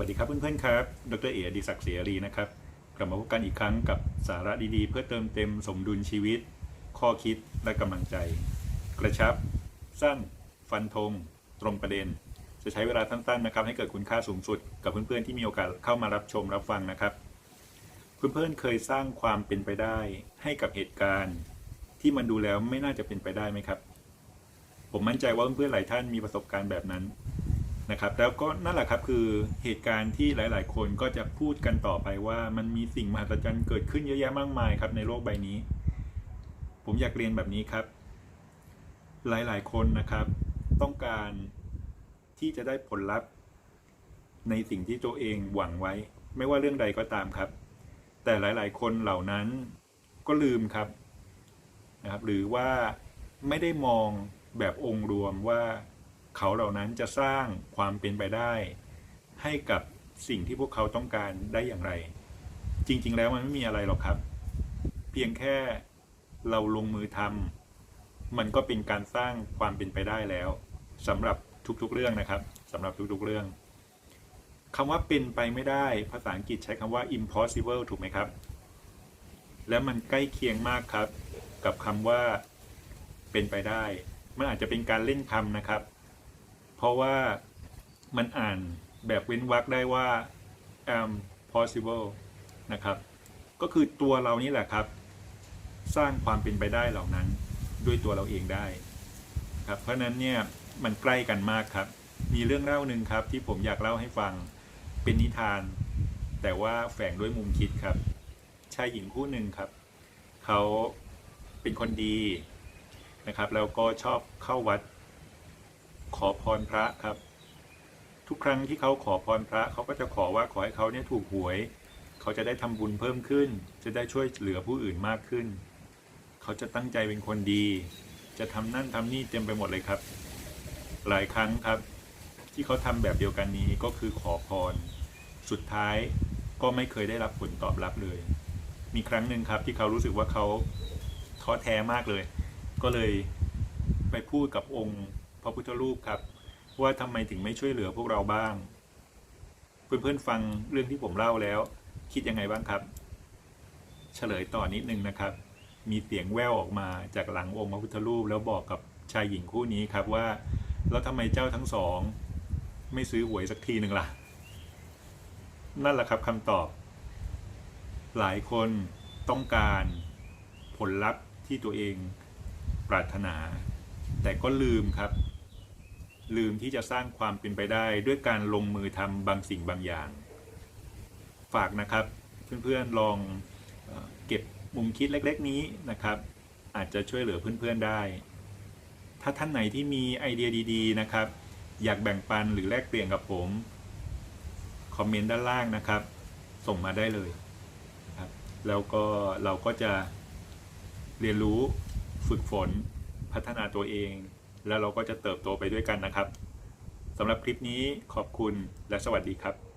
วัสดีครับเพื่อนๆครับ ดรเอ๋ดิศักดิ์เสรีนะครับ กลับมาพบกันอีกครั้งกับสาระดีๆ เพื่อเติมเต็มสมดุลชีวิต ข้อคิดและกำลังใจ กระชับ สั้น ฟันธง ตรงประเด็น จะใช้เวลาสั้นๆนะครับ ให้เกิดคุณค่าสูงสุด กับเพื่อนๆที่มีโอกาสเข้ามารับชมรับฟังนะครับ เพื่อนๆเคยสร้างความเป็นไปได้ ให้กับเหตุการณ์ ที่มันดูแล้วไม่น่าจะเป็นไปได้ไหมครับ ผมมั่นใจว่าเพื่อนๆหลายท่านมีประสบการณ์แบบนั้น นะครับแล้วก็นั่นแหละครับคือเหตุการณ์ที่หลาย ๆ คนก็จะพูดกันต่อไปว่ามันมีสิ่งมหัศจรรย์เกิดขึ้นเยอะแยะมากมายครับในโลกใบนี้ ผมอยากเรียนแบบนี้ครับ หลาย ๆ คนนะครับ ต้องการที่จะได้ผลลัพธ์ ในสิ่งที่ตัวเองหวังไว้ ไม่ว่าเรื่องใดก็ตามครับ แต่หลาย ๆ คนเหล่านั้นก็ลืมครับนะครับ หรือว่าไม่ได้มองแบบองค์รวมว่า เขาเหล่านั้นจะสร้างความเป็นไปได้ ให้กับสิ่งที่พวกเขาต้องการได้อย่างไร จริง ๆ แล้วมันไม่มีอะไรหรอกครับ เพียงแค่เราลงมือทำมันก็เป็นการสร้างความเป็นไปได้แล้วสำหรับทุกๆเรื่องนะครับสำหรับทุกๆเรื่องคำว่าเป็นไปไม่ได้ ภาษาอังกฤษใช้คำว่า impossible ถูกไหมครับ แล้วมันใกล้เคียงมากครับ กับคำว่าเป็นไปได้ มันอาจจะเป็นการเล่นคำนะครับ เพราะว่ามันอ่านแบบเว้นวรรคได้ว่า am possible นะครับ ก็คือตัวเรานี่แหละครับ สร้างความเป็นไปได้เหล่านั้นด้วยตัวเราเองได้ครับเพราะฉะนั้นเนี่ยมันใกล้กันมากครับ มีเรื่องเล่าหนึ่งครับที่ผมอยากเล่าให้ฟังเป็นนิทาน แต่ว่าแฝงด้วยมุมคิดครับชายหญิงคู่หนึ่งครับ เขาเป็นคนดีนะครับ แล้วก็ชอบเข้าวัด ขอพรพระครับ ทุกครั้งที่เขาขอพรพระเขาก็จะขอว่าขอให้เขาเนี่ยถูกหวย เขาจะได้ทำบุญเพิ่มขึ้น จะได้ช่วยเหลือผู้อื่นมากขึ้น เขาจะตั้งใจเป็นคนดี จะทำนั่นทำนี่เต็มไปหมดเลยครับ หลายครั้งครับ ที่เขาทำแบบเดียวกันนี้ก็คือขอพร สุดท้ายก็ไม่เคยได้รับผลตอบรับเลย มีครั้งหนึ่งครับที่เขารู้สึกว่าเขาท้อแท้มากเลย ก็เลยไปพูดกับองค์ พระพุทธรูปครับ ว่าทำไมถึงไม่ช่วยเหลือพวกเราบ้าง เพื่อนๆฟังเรื่องที่ผมเล่าแล้ว คิดยังไงบ้างครับ เฉลยต่อนิดนึงนะครับ มีเสียงแว่วออกมาจากหลังองค์พระพุทธรูป แล้วบอกกับชายหญิงคู่นี้ครับว่าแล้วทำไมเจ้าทั้งสอง ไม่ซื้อหวยสักทีหนึ่งล่ะ นั่นแหละครับคำตอบ หลายคนต้องการผลลัพธ์ที่ตัวเองปรารถนา แต่ก็ลืมครับ ลืมที่จะสร้างความเป็นไปได้ด้วยการลงมือทำบางสิ่งบางอย่าง ฝากนะครับ เพื่อนๆลองเก็บมุมคิดเล็กๆนี้นะครับ อาจจะช่วยเหลือเพื่อนๆได้ ถ้าท่านไหนที่มีไอเดียดี ๆ นะครับ อยากแบ่งปันหรือแลกเปลี่ยนกับผม คอมเมนต์ด้านล่างนะครับ ส่งมาได้เลยครับแล้วก็เราก็จะเรียนรู้ฝึกฝน พัฒนาตัวเอง แล้วเราก็จะเติบโตไปด้วยกันนะครับสำหรับคลิปนี้ขอบคุณและสวัสดีครับ